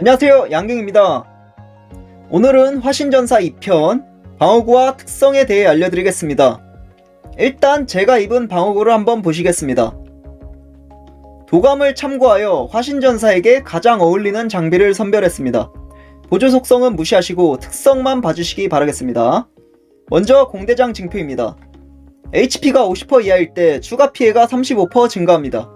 안녕하세요 양경입니다. 오늘은 화신전사 2편 방어구와 특성에 대해 알려드리겠습니다. 일단 제가 입은 방어구를 한번 보시겠습니다. 도감을 참고하여 화신전사에게 가장 어울리는 장비를 선별했습니다. 보조 속성은 무시하시고 특성만 봐주시기 바라겠습니다. 먼저 공대장 징표입니다. HP가 50% 이하일 때 추가 피해가 35% 증가합니다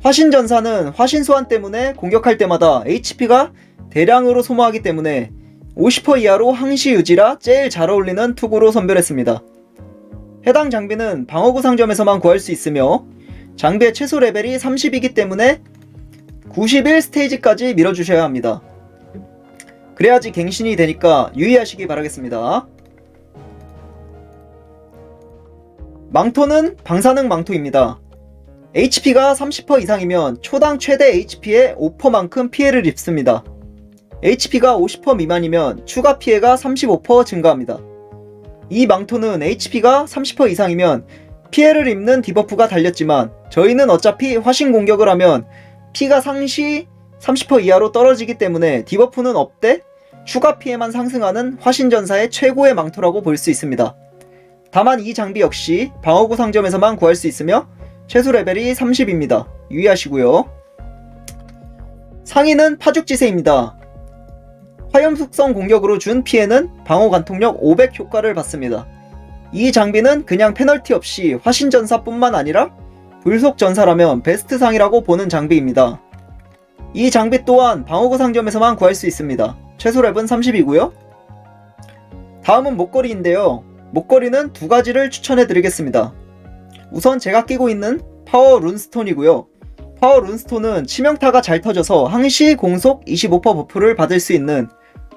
화신전사는 화신소환 때문에 공격할 때마다 HP가 대량으로 소모하기 때문에 50% 이하로 항시 유지라 제일 잘 어울리는 투구로 선별했습니다. 해당 장비는 방어구 상점에서만 구할 수 있으며 장비의 최소 레벨이 30이기 때문에 91 스테이지까지 밀어주셔야 합니다. 그래야지 갱신이 되니까 유의하시기 바라겠습니다. 망토는 방사능 망토입니다. HP가 30% 이상이면 초당 최대 HP의 5%만큼 피해를 입습니다. HP가 50% 미만이면 추가 피해가 35% 증가합니다. 이 망토는 HP가 30% 이상이면 피해를 입는 디버프가 달렸지만 저희는 어차피 화신 공격을 하면 피가 상시 30% 이하로 떨어지기 때문에 디버프는 없대 추가 피해만 상승하는 화신전사의 최고의 망토라고 볼 수 있습니다. 다만 이 장비 역시 방어구 상점에서만 구할 수 있으며 최소 레벨이 30입니다. 유의하시고요. 상위는 파죽지세입니다. 화염 속성 공격으로 준 피해는 방어 관통력 500 효과를 받습니다. 이 장비는 그냥 페널티 없이 화신 전사뿐만 아니라 불속 전사라면 베스트 상이라고 보는 장비입니다. 이 장비 또한 방어구 상점에서만 구할 수 있습니다. 최소 랩은 30이고요. 다음은 목걸이인데요. 목걸이는 두 가지를 추천해 드리겠습니다. 우선 제가 끼고 있는 파워 룬스톤이고요. 파워 룬스톤은 치명타가 잘 터져서 항시 공속 25% 버프를 받을 수 있는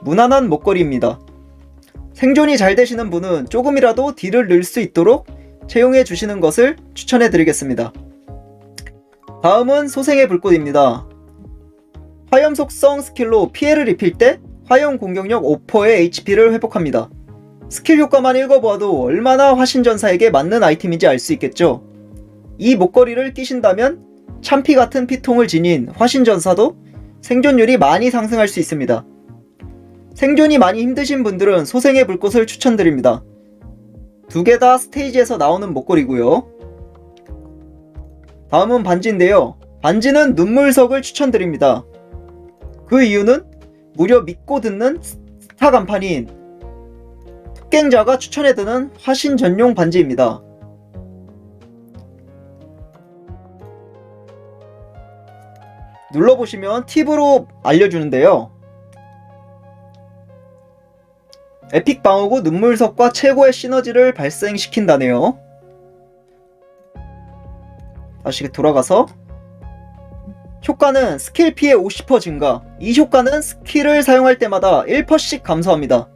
무난한 목걸이입니다. 생존이 잘 되시는 분은 조금이라도 딜을 넣을 수 있도록 채용해 주시는 것을 추천해 드리겠습니다. 다음은 소생의 불꽃입니다. 화염 속성 스킬로 피해를 입힐 때 화염 공격력 5%의 HP를 회복합니다. 스킬 효과만 읽어보아도 얼마나 화신전사에게 맞는 아이템인지 알 수 있겠죠. 이 목걸이를 끼신다면 참피 같은 피통을 지닌 화신전사도 생존율이 많이 상승할 수 있습니다. 생존이 많이 힘드신 분들은 소생의 불꽃을 추천드립니다. 두 개 다 스테이지에서 나오는 목걸이고요. 다음은 반지인데요. 반지는 눈물석을 추천드립니다. 그 이유는 무려 믿고 듣는 스타 간판인 흑갱자가 추천해드는 화신 전용 반지입니다. 눌러보시면 팁으로 알려주는데요. 에픽 방어구 눈물석과 최고의 시너지를 발생시킨다네요. 다시 돌아가서 효과는 스킬 피해 50% 증가. 이 효과는 스킬을 사용할 때마다 1%씩 감소합니다.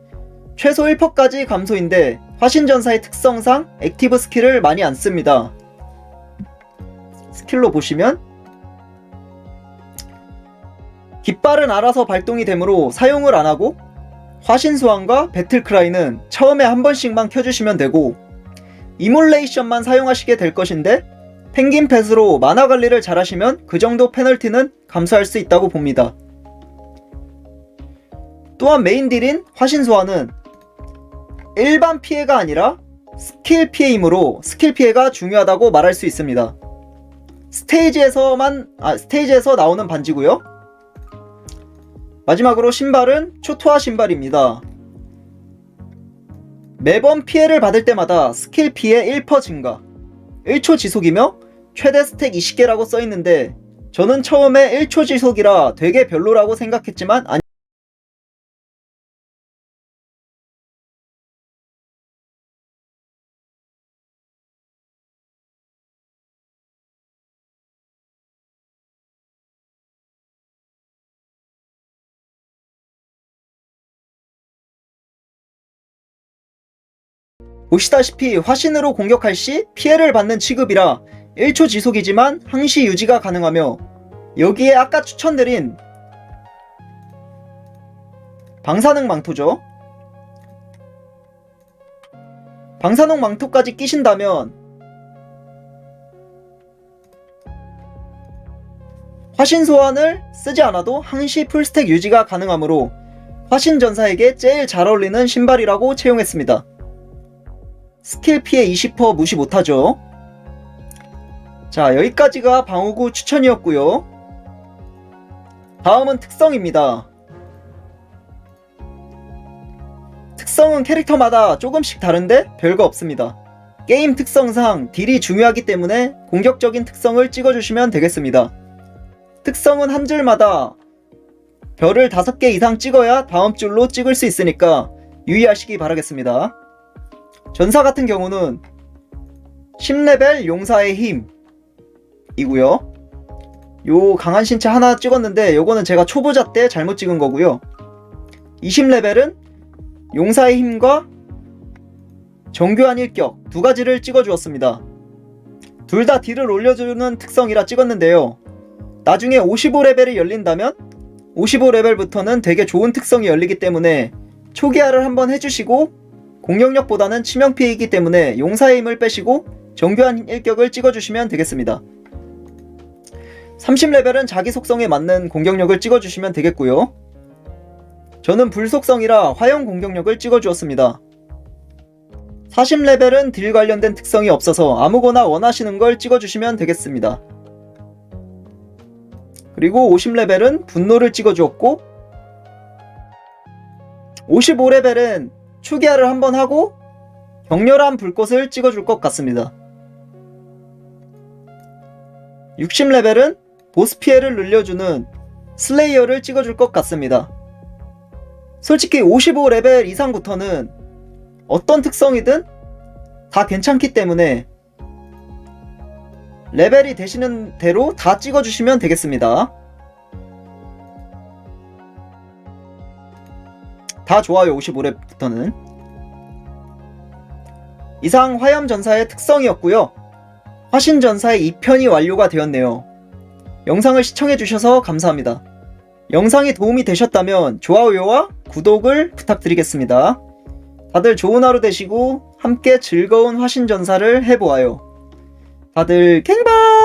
최소 1%까지 감소인데 화신전사의 특성상 액티브 스킬을 많이 안 씁니다. 스킬로 보시면 깃발은 알아서 발동이 되므로 사용을 안 하고 화신 소환과 배틀크라이는 처음에 한 번씩만 켜주시면 되고 이몰레이션만 사용하시게 될 것인데 펭귄 펫으로 만화 관리를 잘 하시면 그 정도 페널티는 감소할 수 있다고 봅니다. 또한 메인 딜인 화신 소환은 일반 피해가 아니라 스킬 피해이므로 스킬 피해가 중요하다고 말할 수 있습니다. 스테이지에서만 아 스테이지에서 나오는 반지고요. 마지막으로 신발은 초토화 신발입니다. 매번 피해를 받을 때마다 스킬 피해 1% 증가, 1초 지속이며 최대 스택 20개라고 써 있는데 저는 처음에 1초 지속이라 되게 별로라고 생각했지만 아니 보시다시피 화신으로 공격할 시 피해를 받는 취급이라 1초 지속이지만 항시 유지가 가능하며 여기에 아까 추천드린 방사능 망토죠. 방사능 망토까지 끼신다면 화신 소환을 쓰지 않아도 항시 풀스택 유지가 가능하므로 화신 전사에게 제일 잘 어울리는 신발이라고 채용했습니다. 스킬 피해 20% 무시 못하죠. 자, 여기까지가 방어구 추천이었고요. 다음은 특성입니다. 특성은 캐릭터마다 조금씩 다른데 별거 없습니다. 게임 특성상 딜이 중요하기 때문에 공격적인 특성을 찍어주시면 되겠습니다. 특성은 한 줄마다 별을 5개 이상 찍어야 다음 줄로 찍을 수 있으니까 유의하시기 바라겠습니다. 전사 같은 경우는 10레벨 용사의 힘 이고요. 요 강한 신체 하나 찍었는데 요거는 제가 초보자 때 잘못 찍은 거고요. 20레벨은 용사의 힘과 정교한 일격 두 가지를 찍어 주었습니다. 둘 다 딜을 올려주는 특성이라 찍었는데요. 나중에 55레벨이 열린다면 55레벨부터는 되게 좋은 특성이 열리기 때문에 초기화를 한번 해주시고 공격력보다는 치명피이기 때문에 용사의 힘을 빼시고 정교한 일격을 찍어주시면 되겠습니다. 30레벨은 자기 속성에 맞는 공격력을 찍어주시면 되겠고요. 저는 불속성이라 화형 공격력을 찍어주었습니다. 40레벨은 딜 관련된 특성이 없어서 아무거나 원하시는 걸 찍어주시면 되겠습니다. 그리고 50레벨은 분노를 찍어주었고 55레벨은 추기화를 한번 하고 격렬한 불꽃을 찍어줄 것 같습니다. 60레벨은 보스 피해를 늘려주는 슬레이어를 찍어줄 것 같습니다. 솔직히 55레벨 이상부터는 어떤 특성이든 다 괜찮기 때문에 레벨이 되시는 대로 다 찍어주시면 되겠습니다. 다 좋아요 55렙부터는 이상 화염 전사의 특성이었고요. 화신 전사의 2편이 완료가 되었네요. 영상을 시청해주셔서 감사합니다. 영상이 도움이 되셨다면 좋아요와 구독을 부탁드리겠습니다. 다들 좋은 하루 되시고 함께 즐거운 화신 전사를 해보아요. 다들 갱바!